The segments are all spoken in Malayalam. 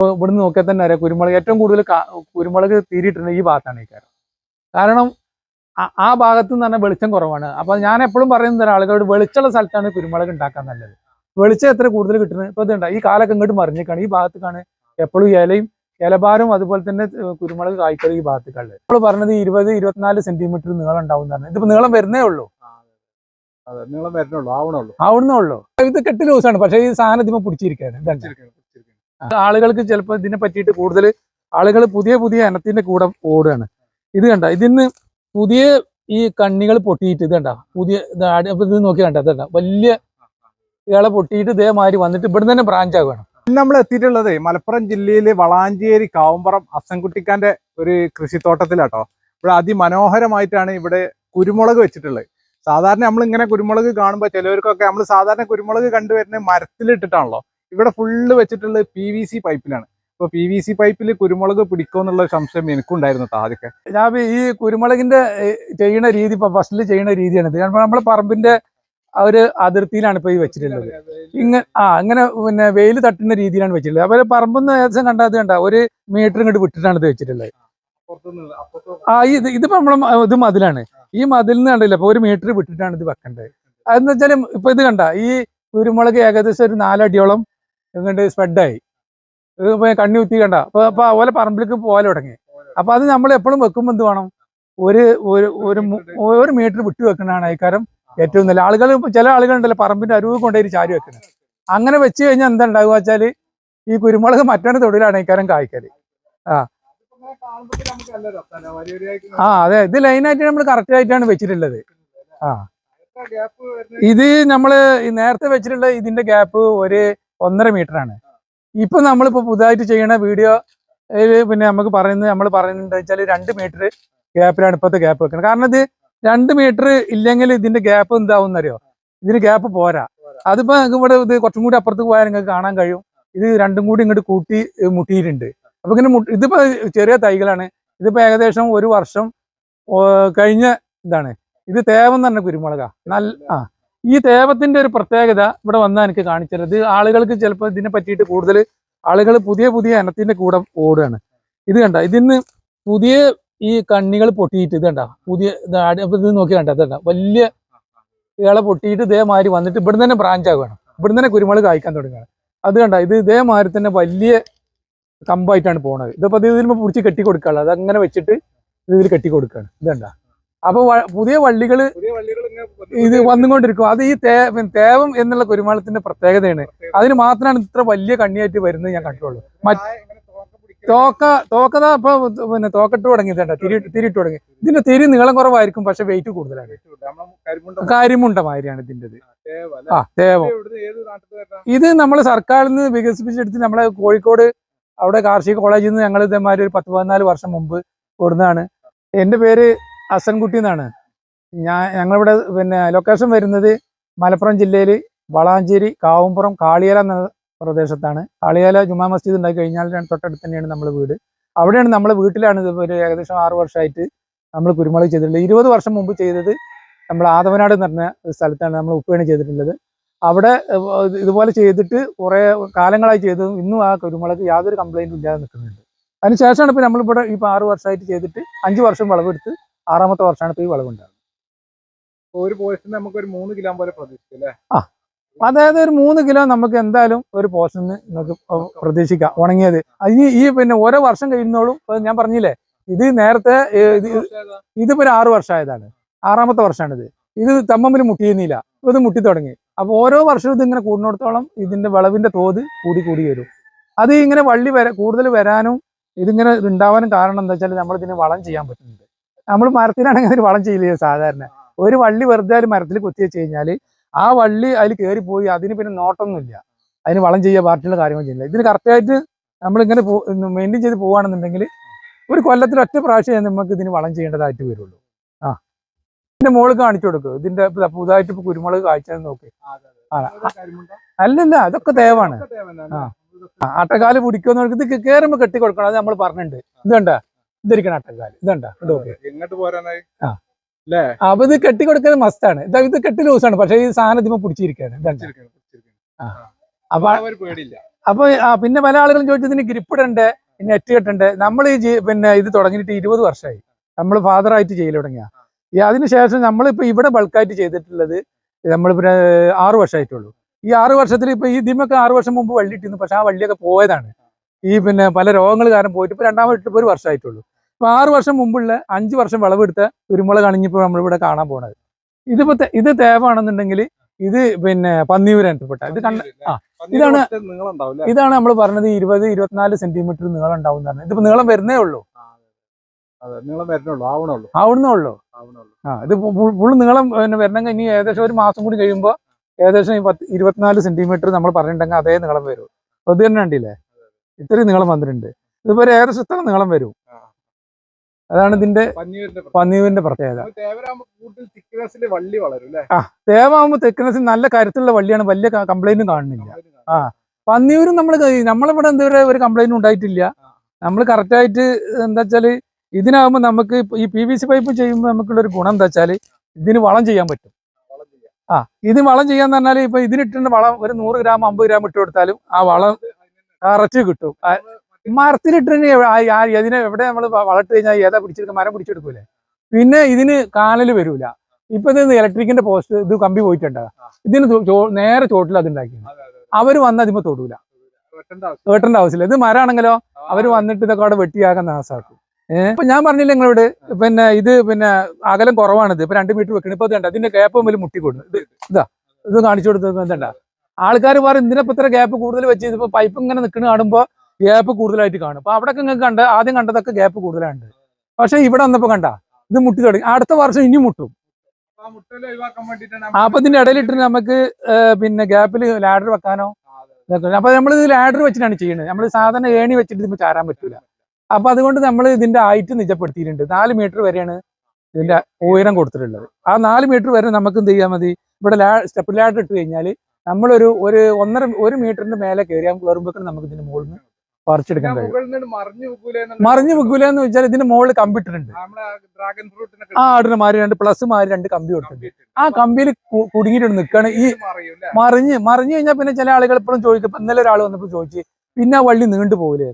ഇപ്പൊ ഇവിടുന്ന് നോക്കിയാൽ തന്നെ അറിയാം കുരുമുളക്. ഏറ്റവും കൂടുതൽ കുരുമുളക് തീരിയിട്ടുണ്ട് ഈ ഭാഗത്താണ് ഈ കാര്യം കാരണം ആ- ഭാഗത്ത് നിന്ന് തന്നെ വെളിച്ചം കുറവാണ്. അപ്പൊ ഞാൻ എപ്പോഴും പറയുന്നത് ആളുകളോട് വെളിച്ചമുള്ള സ്ഥലത്താണ് കുരുമുളക് ഉണ്ടാക്കാൻ നല്ലത്. വെളിച്ചം എത്ര കൂടുതൽ കിട്ടുന്നത്? ഇപ്പൊ ഇതുണ്ട്. ഈ കാലൊക്കെ ഇങ്ങോട്ട് മറിഞ്ഞേക്കാണ് ഈ ഭാഗത്തേക്കാണ് എപ്പോഴും ഇലയും ഇലബാരും അതുപോലെ തന്നെ കുരുമുളക് കായ്ക്കൽ ഈ ഭാഗത്തേക്കുള്ളത്. നമ്മൾ പറഞ്ഞത് ഇരുപത് ഇരുപത്തിനാല് സെന്റിമീറ്റർ നീളം ഉണ്ടാവും എന്ന് പറഞ്ഞത് ഇതിപ്പോ നീളം വരുന്നേ ഉള്ളൂ. നീളം വരണുള്ളൂ ആവണുള്ളൂ ആവണേ ഉള്ളൂ. ഇത് കെട്ട് ലൂസാണ്. പക്ഷേ ഈ സാധനം ഇതിമ പിടിച്ചിരിക്കുകയാണ്. ഇതാണ് ആളുകൾക്ക് ചിലപ്പോൾ ഇതിനെ പറ്റിയിട്ട് കൂടുതൽ ആളുകൾ പുതിയ പുതിയ ഇനത്തിന്റെ കൂടെ ഓടുകയാണ്. ഇത് കണ്ട? ഇതിന്ന് പുതിയ ഈ കണ്ണികൾ പൊട്ടിയിട്ട് ഇത് കണ്ട? പുതിയ ഇത് നോക്കി കണ്ട? ഇത് വലിയ ഇയാളെ പൊട്ടിയിട്ട് ഇതേമാതിരി വന്നിട്ട് ഇവിടെ തന്നെ ബ്രാഞ്ച് ആവുകയാണ് നമ്മൾ എത്തിയിട്ടുള്ളത് മലപ്പുറം ജില്ലയിലെ വളാഞ്ചേരി കാവുമ്പറം അസൻകുട്ടിക്കാന്റെ ഒരു കൃഷിത്തോട്ടത്തിലാട്ടോ. ഇവിടെ അതിമനോഹരമായിട്ടാണ് ഇവിടെ കുരുമുളക് വെച്ചിട്ടുള്ളത്. സാധാരണ നമ്മൾ ഇങ്ങനെ കുരുമുളക് കാണുമ്പോൾ ചിലവർക്കൊക്കെ നമ്മൾ സാധാരണ കുരുമുളക് കണ്ടുവരുന്ന മരത്തിലിട്ടിട്ടാണല്ലോ. ഇവിടെ ഫുള്ള് വെച്ചിട്ടുള്ളത് പി വി സി പൈപ്പിലാണ്. ഇപ്പൊ പി വി സി പൈപ്പിൽ കുരുമുളക് പിടിക്കുമോ എന്നുള്ള സംശയം എനിക്കുണ്ടായിരുന്നു ആദ്യമൊക്കെ. ഞാൻ ഈ കുരുമുളകിന്റെ ചെയ്യുന്ന രീതി ഇപ്പൊ ഫസ്റ്റിൽ ചെയ്യുന്ന രീതിയാണ് ഇത്. കാരണം നമ്മളെ പറമ്പിന്റെ ആ ഒരു അതിർത്തിയിലാണ് ഇപ്പൊ ഈ വെച്ചിട്ടുള്ളത്. ഇങ്ങനെ ആ അങ്ങനെ പിന്നെ വെയിൽ തട്ടുന്ന രീതിയിലാണ് വെച്ചിട്ടുള്ളത്. അപ്പോൾ പറമ്പെന്ന് ഏകദേശം കണ്ടാൽ കണ്ട ഒരു മീറ്റർ ഇങ്ങോട്ട് വിട്ടിട്ടാണ് ഇത് വെച്ചിട്ടുള്ളത്. ആ ഇത് ഇതിപ്പോ നമ്മളെ ഇത് മതിലാണ്. ഈ മതിലിന് കണ്ടില്ല അപ്പൊ ഒരു മീറ്റർ വിട്ടിട്ടാണ് ഇത് വെക്കേണ്ടത്. അതെന്ന് വെച്ചാൽ ഇപ്പൊ ഇത് കണ്ട ഈ കുരുമുളക് ഏകദേശം ഒരു നാലടിയോളം ഇങ്ങോട്ട് സ്പ്രെഡായി കണ്ണി കുത്തി കണ്ട. അപ്പൊ അപ്പൊ അതുപോലെ പറമ്പിലേക്ക് പോകാൻ തുടങ്ങി. അപ്പൊ അത് നമ്മൾ എപ്പോഴും വെക്കുമ്പോൾ എന്ത് വേണം? ഒരു ഒരു ഒരു ഒരു മീറ്റർ വിട്ടു വെക്കണതാണ് അയക്കാരം ഏറ്റവും നല്ല ആളുകൾ ചില ആളുകളുണ്ടല്ലോ പറമ്പിന്റെ അരുവ് കൊണ്ടുപോയി ചാരി വെക്കുന്നത്. അങ്ങനെ വെച്ച് കഴിഞ്ഞാൽ എന്താ ഉണ്ടാകുക വെച്ചാൽ ഈ കുരുമുളക് മറ്റൊരു തൊടിയിലാണ് അയക്കാരം കായ്ക്കൽ. ആ. ആ അതെ. ഇത് ലൈനായിട്ട് നമ്മൾ കറക്റ്റ് ആയിട്ടാണ് വെച്ചിട്ടുള്ളത്. ആ. ഇത് നമ്മൾ ഈ നേരത്തെ വെച്ചിട്ടുള്ള ഇതിന്റെ ഗ്യാപ്പ് ഒരു ഒന്നര മീറ്റർ ആണ് ഇപ്പൊ നമ്മളിപ്പോ പുതുതായിട്ട് ചെയ്യണ വീഡിയോ പിന്നെ നമുക്ക് പറയുന്നത് നമ്മൾ പറയുന്നത് വെച്ചാൽ രണ്ട് മീറ്റർ ഗ്യാപ്പിലാണ് ഇപ്പോഴത്തെ ഗ്യാപ്പ് വെക്കുന്നത് കാരണം ഇത് രണ്ട് മീറ്റർ ഇല്ലെങ്കിൽ ഇതിന്റെ ഗ്യാപ്പ് എന്താവും അറിയോ ഇതിന് ഗ്യാപ്പ് പോരാ. അതിപ്പോ നിങ്ങൾക്ക് ഇവിടെ ഇത് കുറച്ചും കൂടി അപ്പുറത്ത് പോയാൽ നിങ്ങൾക്ക് കാണാൻ കഴിയും. ഇത് രണ്ടും കൂടി ഇങ്ങോട്ട് കൂട്ടി മുട്ടിയിട്ടുണ്ട്. അപ്പൊ ഇങ്ങനെ ഇതിപ്പോ ചെറിയ തൈകളാണ്. ഇതിപ്പോ ഏകദേശം ഒരു വർഷം കഴിഞ്ഞ ഇതാണ്. ഇത് തേവം തന്നെ കുരുമുളകാ. നല്ല ആ. ഈ ദേവത്തിന്റെ ഒരു പ്രത്യേകത ഇവിടെ വന്നാൽ എനിക്ക് കാണിച്ചത് ആളുകൾക്ക് ചിലപ്പോൾ ഇതിനെ പറ്റിയിട്ട് കൂടുതൽ ആളുകൾ പുതിയ പുതിയ ഇനത്തിന്റെ കൂടെ ഓടുകയാണ്. ഇത് കണ്ട? ഇതിന് പുതിയ ഈ കണ്ണികൾ പൊട്ടിയിട്ട് ഇത് കണ്ട? പുതിയ ഇത് നോക്കി കണ്ട? ഇത് കണ്ട? വലിയ ഇയാളെ പൊട്ടിയിട്ട് ഇതേമാതിരി വന്നിട്ട് ഇവിടെ തന്നെ ബ്രാഞ്ച് ആവുകയാണ്. ഇവിടെ തന്നെ കുരുമുളക് കായ്ക്കാൻ തുടങ്ങുകയാണ്. അത് കണ്ട? ഇത് ഇതേമാതിരി തന്നെ വലിയ കമ്പായിട്ടാണ് പോണത്. ഇതിപ്പോ ഇത് ഇതിന് പിടിച്ച് കെട്ടി കൊടുക്കാനുള്ളത് അത് അങ്ങനെ വെച്ചിട്ട് ഇത് ഇതിൽ കെട്ടി കൊടുക്കുകയാണ് ഇത് കണ്ട? അപ്പൊ പുതിയ വള്ളികൾ ഇത് വന്നുകൊണ്ടിരിക്കും. അത് ഈ തേവം എന്നുള്ള കുരുമാളത്തിന്റെ പ്രത്യേകതയാണ്. അതിന് മാത്രമാണ് ഇത്ര വലിയ കണ്ണിയായിട്ട് വരുന്നത് ഞാൻ കണ്ടിട്ടുള്ളൂ മറ്റ് തോക്ക തോക്കത ഇപ്പൊ പിന്നെ തോക്കിട്ട് തുടങ്ങിയിട്ടുണ്ട് തിരി തിരിട്ട് തുടങ്ങി. ഇതിന്റെ തിരി നീളം കുറവായിരിക്കും പക്ഷെ വെയിറ്റ് കൂടുതലാണ്. കരിമുണ്ട മാതിരിയാണ് ഇതിന്റെത് ആ തേവം ഇത് നമ്മൾ സർക്കാരിൽ നിന്ന് വികസിപ്പിച്ചെടുത്ത് നമ്മളെ കോഴിക്കോട് അവിടെ കാർഷിക കോളേജിൽ നിന്ന് ഞങ്ങൾ ഇതേമാതിരി ഒരു പത്ത് പതിനാല് വർഷം മുമ്പ് കൊടുന്നതാണ്. എന്റെ പേര് ഹസൻകുട്ടി എന്നാണ് ഞാൻ ഞങ്ങളിവിടെ പിന്നെ ലൊക്കേഷൻ വരുന്നത് മലപ്പുറം ജില്ലയിൽ വളാഞ്ചേരി കാവുംപുറം കാളിയല എന്ന പ്രദേശത്താണ്. കാളിയാല ജുമാ മസ്ജിദ് ഉണ്ടായി കഴിഞ്ഞാൽ തൊട്ടടുത്ത് തന്നെയാണ് നമ്മുടെ വീട്. അവിടെയാണ് നമ്മളെ വീട്ടിലാണ് ഇത് ഒരു ഏകദേശം ആറു വർഷമായിട്ട് നമ്മൾ കുരുമുളക് ചെയ്തിട്ടുള്ളത്. ഇരുപത് വർഷം മുമ്പ് ചെയ്തത് നമ്മൾ ആദവനാട് എന്ന് പറഞ്ഞ സ്ഥലത്താണ് നമ്മൾ ഉപ്പേണി ചെയ്തിട്ടുള്ളത്. അവിടെ ഇതുപോലെ ചെയ്തിട്ട് കുറേ കാലങ്ങളായി ചെയ്തതും ഇന്നും ആ കുരുമുളക് യാതൊരു കംപ്ലൈന്റും ഇല്ലാതെ നിൽക്കുന്നുണ്ട്. അതിനുശേഷമാണ് ഇപ്പോൾ നമ്മളിവിടെ ഇപ്പോൾ ആറു വർഷമായിട്ട് ചെയ്തിട്ട് അഞ്ച് വർഷം വിളവെടുത്ത് ആറാമത്തെ വർഷമാണ് ഇപ്പോൾ ഈ വിളവുണ്ടാകുന്നത് ഒരു പോസ്റ്റിന് നമുക്ക് ഒരു മൂന്ന് കിലോ പോലെ പ്രതീക്ഷിക്കും അല്ലേ? അതായത് ഒരു മൂന്ന് കിലോ നമുക്ക് എന്തായാലും ഒരു പോഷന് നമുക്ക് പ്രതീക്ഷിക്കാം ഉണങ്ങിയത്. അതിന് ഈ പിന്നെ ഓരോ വർഷം കഴിയുന്നോളും ഞാൻ പറഞ്ഞില്ലേ ഇത് നേരത്തെ ഇത് ഇതിപ്പോ ഒരു ആറ് വർഷമായതാണ്. ആറാമത്തെ വർഷമാണിത്. ഇത് തമ്മമ്മിൽ മുട്ടിയുന്നില്ല ഇത് മുട്ടി തുടങ്ങി. അപ്പൊ ഓരോ വർഷവും ഇത് ഇങ്ങനെ കൂടുന്നിടത്തോളം ഇതിന്റെ വിളവിന്റെ തോത് കൂടി കൂടി വരും. അത് ഇങ്ങനെ വള്ളി വര കൂടുതൽ വരാനും ഇതിങ്ങനെ ഉണ്ടാവാനും കാരണം എന്താ വെച്ചാൽ നമ്മൾ ഇതിന് വളം ചെയ്യാൻ പറ്റുന്നുണ്ട്. നമ്മൾ മരത്തിനാണെങ്കിൽ അതിന് വളം ചെയ്യില്ല സാധാരണ. ഒരു വള്ളി വെറുതെ ഒരു മരത്തിൽ കുത്തി വെച്ച് കഴിഞ്ഞാൽ ആ വള്ളി അതിൽ കയറി പോയി അതിന് പിന്നെ നോട്ടൊന്നുമില്ല. അതിന് വളം ചെയ്യുക പാർട്ടിയുള്ള കാര്യങ്ങൾ ചെയ്യില്ല ഇതിന് കറക്റ്റായിട്ട് നമ്മളിങ്ങനെ മെയിന്റെയിൻ ചെയ്ത് പോവുകയാണെന്നുണ്ടെങ്കിൽ ഒരു കൊല്ലത്തിൽ ഒറ്റ പ്രാവശ്യം നമുക്ക് ഇതിന് വളം ചെയ്യേണ്ടതായിട്ട് വരുള്ളൂ. ആ. ഇതിന്റെ മുകളിൽ കാണിച്ചു കൊടുക്കും. ഇതിന്റെ പുതുതായിട്ട് ഇപ്പൊ കുരുമുളക് കാഴ്ച നോക്കി. അല്ലല്ല അതൊക്കെ തേവാണ്. ആ. ആട്ടക്കാൽ പിടിക്കുന്ന ഇത് കയറുമ്പോ കെട്ടി കൊടുക്കണം അത് നമ്മൾ പറഞ്ഞിട്ടുണ്ട്. ഇത് കണ്ട? ഇതിരിക്കണം അട്ടക്കാൽ ഇതണ്ട? എങ്ങോട്ട് പോരാനായി. അപ്പൊ ഇത് കെട്ടി കൊടുക്കുന്നത് മസ്റ്റാണ് ഇത് ഇത് കെട്ടി ലൂസാണ് പക്ഷെ ഈ സാധനം ഇതിമ പിടിച്ചിരിക്കാണ്. അപ്പൊ അപ്പൊ പിന്നെ പല ആളുകളും ചോദിച്ചതിന് പിന്നെ നെറ്റ് കെട്ടണ്ടേ നമ്മൾ ഈ പിന്നെ ഇത് തുടങ്ങിയിട്ട് ഇരുപത് വർഷമായി. നമ്മൾ ഫാദറായിട്ട് ചെയ്യൽ തുടങ്ങിയ. ഈ അതിനുശേഷം നമ്മളിപ്പോ ഇവിടെ ബൾക്കായിട്ട് ചെയ്തിട്ടുള്ളത് നമ്മൾ പിന്നെ ആറു വർഷമായിട്ടുള്ളൂ. ഈ ആറു വർഷത്തിൽ ഇപ്പൊ ഈ ഇതിമൊക്കെ ആറു വർഷം മുമ്പ് വള്ളി ഇട്ടിരുന്നു. പക്ഷെ ആ വള്ളിയൊക്കെ പോയതാണ്. ഈ പിന്നെ പല രോഗങ്ങൾ കാരണം പോയിട്ട് ഇപ്പൊ രണ്ടാമത് ഇട്ടിപ്പോ ഒരു വർഷമായിട്ടുള്ളൂ. ഇപ്പൊ ആറ് വർഷം മുമ്പുള്ള അഞ്ച് വർഷം വിളവെടുത്ത കുരുമുളക് അണിഞ്ഞിപ്പോ നമ്മളിവിടെ കാണാൻ പോണത്. ഇതിപ്പോ ഇത് തേവാണെന്നുണ്ടെങ്കിൽ ഇത് പിന്നെ പന്നിയൂരാണ് പെട്ട ഇത് കണ്ട ആ, ഇതാണ് ഇതാണ് നമ്മൾ പറഞ്ഞത് ഇരുപത് ഇരുപത്തിനാല് സെന്റിമീറ്റർ നീളം ഉണ്ടാവും എന്ന് ഇതിപ്പോ നീളം വരുന്നേ ഉള്ളൂ. ആവുന്നേ ഉള്ളൂ ആ ഇത് ഫുള്ള് നീളം പിന്നെ വരണമെങ്കിൽ ഇനി ഏകദേശം ഒരു മാസം കൂടി കഴിയുമ്പോൾ ഏകദേശം ഈ പത്ത് ഇരുപത്തിനാല് സെന്റിമീറ്റർ നമ്മൾ പറഞ്ഞിട്ടുണ്ടെങ്കിൽ അതേ നീളം വരും. അത് തന്നെ ഉണ്ടില്ലേ ഇത്രയും നീളം വന്നിട്ടുണ്ട്. ഇതിപ്പോ ഒരു ഏകദേശം ഇത്ര നീളം വരും. അതാണ് ഇതിന്റെ പന്നിയൂരിന്റെ പ്രത്യേകത. തേവാകുമ്പോ അല്ലേ തേവാകുമ്പോൾ തെക്കനസിൽ നല്ല കരുത്തുള്ള വള്ളിയാണ്. വലിയ കംപ്ലൈന്റും കാണുന്നില്ല. ആ പന്നിയൂരും നമ്മൾ നമ്മളിവിടെ എന്തുവരെ ഒരു കംപ്ലൈന്റ് ഉണ്ടായിട്ടില്ല. നമ്മൾ കറക്റ്റായിട്ട് എന്താ വെച്ചാൽ ഇതിനാകുമ്പോൾ നമുക്ക് ഈ പി വി സി പൈപ്പ് ചെയ്യുമ്പോൾ നമുക്കുള്ള ഒരു ഗുണം എന്താ വെച്ചാൽ ഇതിന് വളം ചെയ്യാൻ പറ്റും. ആ ഇത് വളം ചെയ്യാന്ന് പറഞ്ഞാൽ ഇപ്പൊ ഇതിനിട്ടുണ്ട് വളം ഒരു നൂറ് ഗ്രാം അമ്പത് ഗ്രാം ഇട്ട് കൊടുത്താലും ആ വളം കറച്ച് കിട്ടും. മരത്തിലിട്ടിന് ഇതിനെ എവിടെ നമ്മൾ വളർത്തി കഴിഞ്ഞാൽ ഏതാ പിടിച്ചെടുക്കുക മരം പിടിച്ചെടുക്കൂലേ പിന്നെ ഇതിന് കാനൽ വരൂല. ഇപ്പൊ ഇത് ഇലക്ട്രിക്കിന്റെ പോസ്റ്റ് ഇത് കമ്പി പോയിട്ടുണ്ട്. ഇതിന് നേരെ ചോട്ടിൽ അത് ഉണ്ടാക്കിയത്. അവർ വന്ന് അതിപ്പോ തൊടൂല. വെട്ടേണ്ട ആവശ്യമില്ല. ഇത് മരാണെങ്കിലോ അവർ വന്നിട്ട് ഇതൊക്കെ അവിടെ വെട്ടിയാക്കാൻ നാസാക്കും. ഏഹ് ഇപ്പൊ ഞാൻ പറഞ്ഞില്ല നിങ്ങളോട് പിന്നെ ഇത് പിന്നെ അകലം കുറവാണിത്. ഇപ്പൊ രണ്ട് മീറ്റർ വെക്കണം. ഇപ്പൊ ഇതുണ്ട് അതിന്റെ കേപ്പം വലിയ മുട്ടിക്കൊടുക്കുന്നു ഇത് ഇതാ ഇത് കാണിച്ചു കൊടുത്തത് ഇതണ്ട? ആൾക്കാർ പറയും ഇതിനിപ്പോ ഇത്ര ഗ്യാപ്പ് കൂടുതൽ വെച്ച് ഇപ്പൊ പൈപ്പ് ഇങ്ങനെ നിൽക്കുന്ന കാണുമ്പോ ഗ്യാപ്പ് കൂടുതലായിട്ട് കാണും. അപ്പൊ അവിടെ നിങ്ങൾക്ക് കണ്ട ആദ്യം കണ്ടതൊക്കെ ഗ്യാപ്പ് കൂടുതലുണ്ട് പക്ഷെ ഇവിടെ വന്നപ്പോ കണ്ട ഇത് മുട്ടി തുടങ്ങി. അടുത്ത വർഷം ഇനി മുട്ടും. അപ്പൊ ഇതിന്റെ ഇടയിലിട്ട് നമുക്ക് പിന്നെ ഗ്യാപ്പിൽ ലാഡർ വെക്കാനോ? അപ്പൊ നമ്മൾ ഇത് ലാഡർ വെച്ചിട്ടാണ് ചെയ്യുന്നത് നമ്മൾ സാധാരണ ഏണി വെച്ചിട്ട് ഇതിപ്പോ ചാരാൻ പറ്റൂല. അപ്പൊ അതുകൊണ്ട് നമ്മൾ ഇതിന്റെ ഹൈറ്റ് നിജപ്പെടുത്തിയിട്ടുണ്ട്. നാല് മീറ്റർ വരെയാണ് ഇതിന്റെ ഉയരം കൊടുത്തിട്ടുള്ളത്. ആ നാല് മീറ്റർ വരെ നമുക്ക് എന്ത് ചെയ്യാൻ മതി? ഇവിടെ സ്റ്റെപ്പ് ലാഡർ ഇട്ട് കഴിഞ്ഞാൽ നമ്മളൊരു ഒരു ഒന്നര ഒരു മീറ്ററിന്റെ മേലെ കയറിയാൽ കയറുമ്പോഴേക്കും നമുക്ക് ഇതിന്റെ മുകളിൽ നിന്ന് പറിച്ചെടുക്കാൻ കഴിയും. മറിഞ്ഞു വെക്കൂല എന്ന് വെച്ചാൽ ഇതിന്റെ മുകളിൽ കമ്പിട്ടിട്ടുണ്ട് ആ ആടിന് മാറി രണ്ട് പ്ലസ് മാറി രണ്ട് കമ്പി കൊടുത്തിട്ടുണ്ട്. ആ കമ്പിയിൽ കുടുങ്ങിയിട്ട് നിൽക്കുകയാണ് ഈ മറിഞ്ഞ് മറിഞ്ഞു കഴിഞ്ഞാൽ പിന്നെ ചില ആളുകൾ ഇപ്പോഴും ചോദിക്കും ഇന്നലെ ഒരാൾ വന്നപ്പോൾ ചോദിച്ചു പിന്നെ ആ വള്ളി നീണ്ടു പോകില്ലേ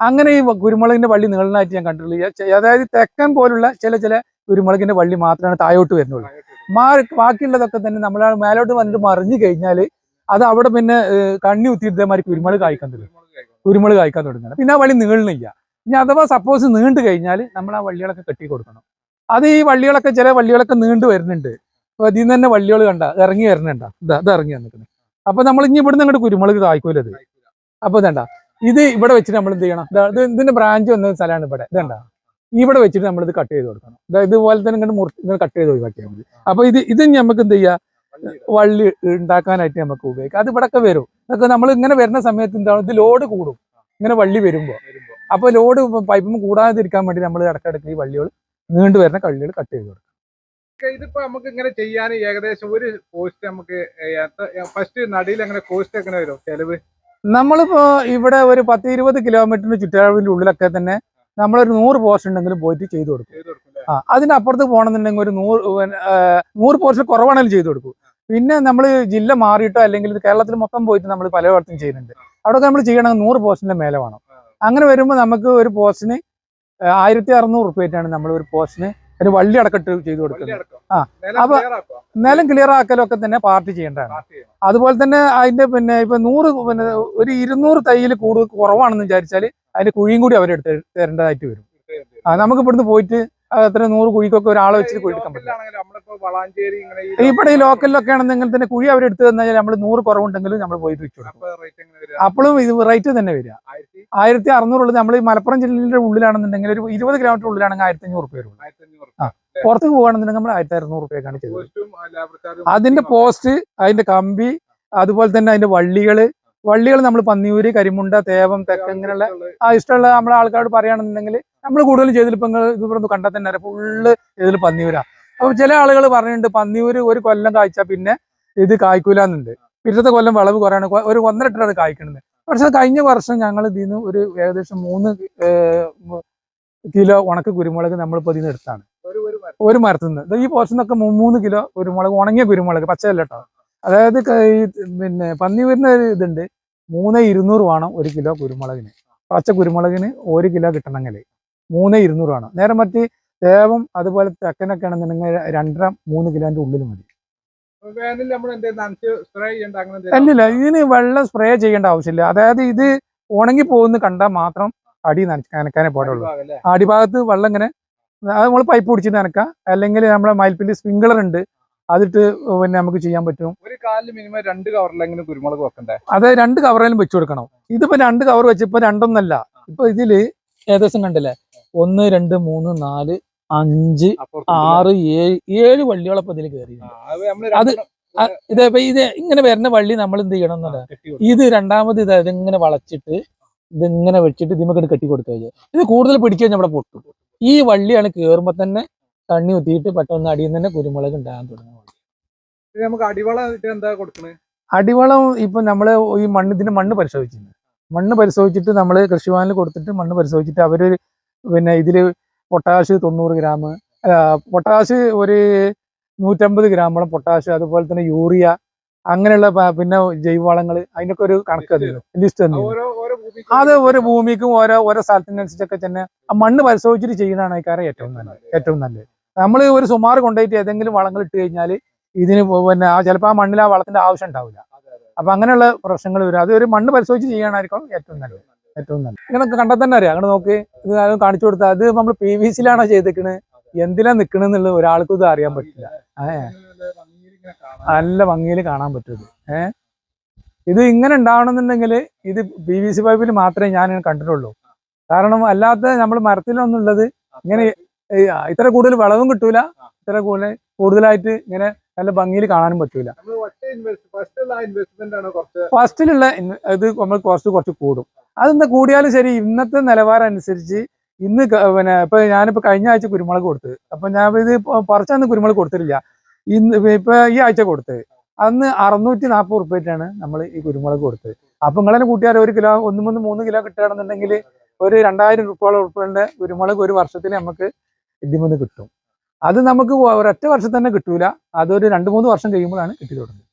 അങ്ങനെ ഈ കുരുമുളകിന്റെ വള്ളി നീളനായിട്ട് ഞാൻ കണ്ടിട്ടുള്ളൂ ഈ അതായത് തെക്കൻ പോലുള്ള ചില ചില കുരുമുളകിന്റെ വള്ളി മാത്രമാണ് താഴോട്ട് വരുന്നുള്ളൂ. മാ ബാക്കിയുള്ളതൊക്കെ തന്നെ നമ്മൾ മേലോട്ട് വന്നിട്ട് മറിഞ്ഞു കഴിഞ്ഞാൽ അത് അവിടെ പിന്നെ കണ്ണി കുത്തിയിട്ടമാതിരി കുരുമുളക് കായ്ക്കാൻ തുടങ്ങും. കുരുമുളക് കായ്ക്കാൻ തുടങ്ങുന്നത് പിന്നെ ആ വള്ളി നീളണില്ല ഇനി അഥവാ സപ്പോസ് നീണ്ടു കഴിഞ്ഞാൽ നമ്മൾ ആ വള്ളികളൊക്കെ കെട്ടി കൊടുക്കണം. അത് ഈ വള്ളികളൊക്കെ ചില വള്ളികളൊക്കെ നീണ്ടു വരുന്നുണ്ട്. ഇതിൽ നിന്ന് തന്നെ വള്ളികൾ കണ്ട ഇറങ്ങി വരുന്നുണ്ട. ഇതാ ഇത് ഇറങ്ങി വന്നിട്ടുണ്ട് അപ്പൊ നമ്മൾ ഇനി ഇവിടുന്ന് അങ്ങോട്ട് കുരുമുളക് കായ്ക്കൂലത് അപ്പൊ ഇതണ്ട. ഇത് ഇവിടെ വെച്ചിട്ട് നമ്മൾ എന്ത് ചെയ്യണം? ഇത് ഇതിന്റെ ബ്രാഞ്ച് വന്ന സ്ഥലമാണ് ഇവിടെ. ഇതണ്ട? ഇവിടെ വെച്ചിട്ട് നമ്മൾ ഇത് കട്ട് ചെയ്ത് കൊടുക്കണം. ഇതുപോലെ തന്നെ ഇങ്ങോട്ട് മുറി ഇങ്ങനെ കട്ട് ചെയ്ത് ഒഴിവാക്കിയാൽ മതി. അപ്പൊ ഇത് ഇത് നമുക്ക് എന്ത് ചെയ്യാം? വള്ളി ഉണ്ടാക്കാനായിട്ട് നമുക്ക് ഉപയോഗിക്കാം. അത് ഇവിടൊക്കെ വരും. അതൊക്കെ നമ്മൾ ഇങ്ങനെ വരുന്ന സമയത്ത് എന്താണ്? ഇത് ലോഡ് കൂടും. ഇങ്ങനെ വള്ളി വരുമ്പോൾ അപ്പൊ ലോഡ് പൈപ്പും കൂടാതിരിക്കാൻ വേണ്ടി നമ്മൾ ഇടക്കിടക്ക് ഈ വള്ളികൾ നീണ്ടു വരുന്ന കള്ളികൾ കട്ട് ചെയ്ത് കൊടുക്കും. ഇതിപ്പോ നമുക്ക് ഇങ്ങനെ ചെയ്യാൻ ഏകദേശം ഒരു കോസ്റ്റ് നമുക്ക് ഫസ്റ്റ് നടിയിൽ അങ്ങനെ കോസ്റ്റ് എങ്ങനെ വരും? ചെലവ്? നമ്മളിപ്പോ ഇവിടെ ഒരു പത്ത് ഇരുപത് കിലോമീറ്ററിന് ചുറ്റളവിന്റെ ഉള്ളിലൊക്കെ തന്നെ നമ്മളൊരു നൂറ് പോർഷൻ ഉണ്ടെങ്കിലും പോയിട്ട് ചെയ്തു കൊടുക്കും? ആ അതിനപ്പുറത്ത് പോകണമെന്നുണ്ടെങ്കിൽ ഒരു നൂറ് നൂറ് പോർഷൻ കുറവാണെങ്കിലും ചെയ്തു കൊടുക്കും. പിന്നെ നമ്മൾ ജില്ല മാറിയിട്ടോ അല്ലെങ്കിൽ കേരളത്തിൽ മൊത്തം പോയിട്ട് നമ്മൾ പലയിടത്തും ചെയ്യുന്നുണ്ട്. അവിടെ നമ്മൾ ചെയ്യണമെങ്കിൽ നൂറ് പോസ്റ്റിന്റെ മേലെ വേണം. അങ്ങനെ വരുമ്പോൾ നമുക്ക് ഒരു പോസ്റ്റിന് ആയിരത്തി അറുന്നൂറ് നമ്മൾ ഒരു പോസ്റ്റിന് ഒരു വള്ളി അടക്കട്ട് ചെയ്തു കൊടുക്കുന്നത് ആ. അപ്പൊ- നിലം ക്ലിയർ ആക്കലൊക്കെ തന്നെ പാർട്ടി ചെയ്യേണ്ടതാണ്. അതുപോലെ തന്നെ അതിന്റെ പിന്നെ ഇപ്പൊ നൂറ് പിന്നെ ഒരു ഇരുന്നൂറ് തൈയിൽ കൂടുതൽ കുറവാണെന്ന് വിചാരിച്ചാൽ അതിന്റെ കുഴിയും കൂടി അവരെടുത്ത് തരേണ്ടതായിട്ട് വരും. ആ നമുക്ക് ഇവിടുന്ന് പോയിട്ട് എത്ര നൂറ് കുഴിക്കൊക്കെ ഒരാളെ വെച്ചിട്ട് കുഴി എടുക്കാൻ പറ്റില്ല ഇവിടെ ഈ ലോക്കലിലൊക്കെ ആണെന്നെങ്കിൽ തന്നെ കുഴി അവരെടുത്ത് തന്നാൽ നമ്മൾ നൂറ് കുറവുണ്ടെങ്കിലും നമ്മൾ പോയിട്ട് വെച്ചു കൊടുക്കും? അപ്പോഴും ഇത് റേറ്റ് തന്നെ വരിക ആയിരത്തി അറുന്നൂറുള്ളത് നമ്മൾ ഈ മലപ്പുറം ജില്ലയുടെ ഉള്ളിലാണെന്നുണ്ടെങ്കിൽ ഒരു ഇരുപത് കിലോമീറ്റർ ഉള്ളിലാണെങ്കിൽ ആയിരത്തി അഞ്ഞൂറ് റുപ്യ വരും ആ. പുറത്ത് പോകുകയാണെന്നുണ്ടെങ്കിൽ നമ്മൾ ആയിരത്തി അറുന്നൂറ് രൂപയൊക്കെയാണ് ചെയ്തത് അതിന്റെ പോസ്റ്റ് അതിന്റെ കമ്പി അതുപോലെ തന്നെ അതിന്റെ വള്ളികൾ വള്ളികൾ നമ്മൾ പന്നിയൂര് കരിമുണ്ട തേവം തെക്ക ഇങ്ങനെയുള്ള ആ ഇഷ്ടമുള്ള നമ്മളെ ആൾക്കാരോട് പറയുകയാണെന്നുണ്ടെങ്കിൽ നമ്മൾ കൂടുതലും ചെയ്തിപ്പങ്ങൾ ഇതുപോലൊന്നും നിങ്ങൾ ഇത് ഇവിടെ കണ്ടാൽ തന്നെ ഫുള്ള് ഇതിൽ പന്നിയൂരാ. അപ്പൊ ചില ആളുകൾ പറഞ്ഞിട്ടുണ്ട് പന്നിയൂര് ഒരു കൊല്ലം കായ്ച്ചാൽ പിന്നെ ഇത് കായ്ക്കൂലെന്നുണ്ട്. പിറ്റത്തെ കൊല്ലം വിളവ് കുറയാണ്. ഒരു ഒന്നര ഇട്ടാണ് കായ്ക്കണത്. പക്ഷെ കഴിഞ്ഞ വർഷം ഞങ്ങൾ ഇതിൽ നിന്ന് ഒരു ഏകദേശം മൂന്ന് കിലോ ഉണക്ക കുരുമുളക് നമ്മൾ ഇതിൽ നിന്ന് എടുത്താണ്. ഒരു മരത്തുനിന്ന് ഈ പോർഷൻ ഒക്കെ മൂന്ന് കിലോ കുരുമുളക് ഉണങ്ങിയ കുരുമുളക് പച്ചയല്ല കേട്ടോ അതായത് ഈ പിന്നെ പന്നി വരുന്ന ഒരു ഇതുണ്ട്. മൂന്ന് ഇരുന്നൂറ് വേണം ഒരു കിലോ കുരുമുളകിന്. പച്ച കുരുമുളകിന് ഒരു കിലോ കിട്ടണമെങ്കിൽ മൂന്ന് ഇരുന്നൂറ് വേണം. നേരെ മറ്റ് തേവം അതുപോലെ തെക്കനൊക്കെ ആണെന്നുണ്ടെങ്കിൽ രണ്ടര മൂന്ന് കിലോന്റെ ഉള്ളിൽ മതി. അല്ലില്ല ഇതിന് വെള്ളം സ്പ്രേ ചെയ്യേണ്ട ആവശ്യമില്ല. അതായത് ഇത് ഉണങ്ങി പോകുന്ന കണ്ടാൽ മാത്രം അടി നനച്ച് നനക്കാനേ പാടുള്ളൂ. അടിഭാഗത്ത് വെള്ളം ഇങ്ങനെ അത് നമ്മൾ പൈപ്പ് പിടിച്ച് നനക്കാം അല്ലെങ്കിൽ നമ്മളെ മയിൽപ്പിൽ സ്പ്രിംഗ്ലർ ഉണ്ട്. അതിട്ട് പിന്നെ നമുക്ക് ചെയ്യാൻ പറ്റും. ഒരു കാലിൽ മിനിമം രണ്ട് കവറിലെങ്കിലും കുരുമുളക് വെക്കണ്ടേ? അതെ രണ്ട് കവറിലും വെച്ചു കൊടുക്കണം. ഇതിപ്പോ രണ്ട് കവർ വെച്ച് ഇപ്പൊ രണ്ടൊന്നല്ല. ഇപ്പൊ ഇതിൽ ഏകദേശം കണ്ടില്ലേ? ഒന്ന് രണ്ട് മൂന്ന് നാല് അഞ്ച് ആറ് ഏഴ് ഏഴ് വള്ളികളൊപ്പം ഇതിൽ കയറി അത് ഇതേ ഇത് ഇങ്ങനെ വരുന്ന വള്ളി നമ്മൾ എന്ത് ചെയ്യണം എന്നല്ല. ഇത് രണ്ടാമത് ഇത് ഇതിങ്ങനെ വളച്ചിട്ട് ഇതിങ്ങനെ വെച്ചിട്ട് ഇതിമൊക്കെ കെട്ടി കൊടുത്തു കഴിഞ്ഞാൽ ഇത് കൂടുതൽ പിടിച്ചു കഴിഞ്ഞാൽ ഇവിടെ പൊട്ടും. ഈ വള്ളിയാണ് കയറുമ്പോ തന്നെ കണ്ണി കുത്തിയിട്ട് പെട്ടെന്ന് അടിയിൽ നിന്ന് തന്നെ കുരുമുളക് ഉണ്ടാകാൻ തുടങ്ങും. നമുക്ക് അടിവളം എന്താ കൊടുക്കുന്നത് അടിവളം ഇപ്പൊ നമ്മൾ ഈ മണ്ണ് ഇതിന്റെ മണ്ണ് പരിശോധിച്ചിട്ടുണ്ട് മണ്ണ് പരിശോധിച്ചിട്ട് നമ്മൾ കൃഷിഭവനിൽ കൊടുത്തിട്ട് മണ്ണ് പരിശോധിച്ചിട്ട് അവർ പിന്നെ ഇതിൽ പൊട്ടാഷ് തൊണ്ണൂറ് ഗ്രാം പൊട്ടാഷ് ഒരു നൂറ്റമ്പത് ഗ്രാമോളം പൊട്ടാഷ് അതുപോലെ തന്നെ യൂറിയ അങ്ങനെയുള്ള പിന്നെ ജൈവവളങ്ങൾ അതിനൊക്കെ ഒരു കണക്ക് തന്നിരുന്നു ലിസ്റ്റ് തന്നിരുന്നു. ഭൂമിക്കും അത് ഒരു ഭൂമിക്കും ഓരോ ഓരോ സ്ഥലത്തിനനുസരിച്ചൊക്കെ തന്നെ ആ മണ്ണ് പരിശോധിച്ചിട്ട് ചെയ്യുന്നതാണ് ഏറ്റവും നല്ലത് ഏറ്റവും നല്ലത്. നമ്മൾ ഒരു സുമാർ കൊണ്ടുപോയിട്ട് ഏതെങ്കിലും വളങ്ങൾ ഇട്ട് കഴിഞ്ഞാൽ ഇതിന് പിന്നെ ചിലപ്പോൾ ആ മണ്ണിൽ ആ വളത്തിന്റെ ആവശ്യം ഉണ്ടാവില്ല. അപ്പൊ അങ്ങനെയുള്ള പ്രശ്നങ്ങൾ വരും. അത് ഒരു മണ്ണ് പരിശോധിച്ച് ചെയ്യാനായിരിക്കും ഏറ്റവും നല്ലത്. ഏറ്റവും നല്ലത്. ഇങ്ങനെ കണ്ടാൽ തന്നെ അറിയാം. അങ്ങനെ നോക്ക്. ഇത് കാണിച്ചു കൊടുത്താൽ അത് നമ്മൾ പി വി സിയിലാണോ ചെയ്തിരിക്കണത് എന്തിനാ നിക്കണെന്നുള്ളത് ഒരാൾക്കും ഇത് അറിയാൻ പറ്റില്ല. ഏ. നല്ല ഭംഗിയിൽ കാണാൻ പറ്റുന്നത് ഏ? ഇത് ഇങ്ങനെ ഉണ്ടാവണമെന്നുണ്ടെങ്കിൽ ഇത് പി വി സി പൈപ്പിൽ മാത്രമേ ഞാൻ കണ്ടിട്ടുള്ളൂ. കാരണം അല്ലാത്ത നമ്മൾ മരത്തിലൊന്നുള്ളത് ഇങ്ങനെ ഇത്ര കൂടുതൽ വിളവും കിട്ടൂല. ഇത്ര കൂടുതൽ കൂടുതലായിട്ട് ഇങ്ങനെ നല്ല ഭംഗിയിൽ കാണാനും പറ്റൂല. ഫസ്റ്റിലുള്ള ഇത് നമ്മൾ കുറച്ച് കുറച്ച് കൂടും. അതെന്താ കൂടിയാലും ശരി ഇന്നത്തെ നിലവാരം അനുസരിച്ച് ഇന്ന് പിന്നെ ഇപ്പൊ ഞാനിപ്പോ കഴിഞ്ഞ ആഴ്ച കുരുമുളക് കൊടുത്ത്. അപ്പൊ ഞാൻ ഇത് പറിച്ചന്ന് കുരുമുളക് കൊടുത്തിട്ടില്ല. ഇന്ന് ഇപ്പൊ ഈ ആഴ്ച കൊടുത്ത്. അന്ന് അറുന്നൂറ്റി നാൽപ്പത് റുപ്യാണ് നമ്മൾ ഈ കുരുമുളക് കൊടുത്തത് അപ്പൊ നിങ്ങളെ കൂട്ടിയാൽ ഒരു കിലോ ഒന്ന് മൂന്ന് മൂന്ന് കിലോ കിട്ടുകയാണെന്നുണ്ടെങ്കിൽ ഒരു രണ്ടായിരം റുപ്യോളം ഉൾപ്പെടെ കുരുമുളക് ഒരു വർഷത്തിൽ നമുക്ക് ഇതിൽ നിന്ന് കിട്ടും. അത് നമുക്ക് ഒരൊറ്റ വർഷം തന്നെ കിട്ടൂല. അതൊരു രണ്ട് മൂന്ന് വർഷം കഴിയുമ്പോഴാണ് കിട്ടി തുടങ്ങുന്നത്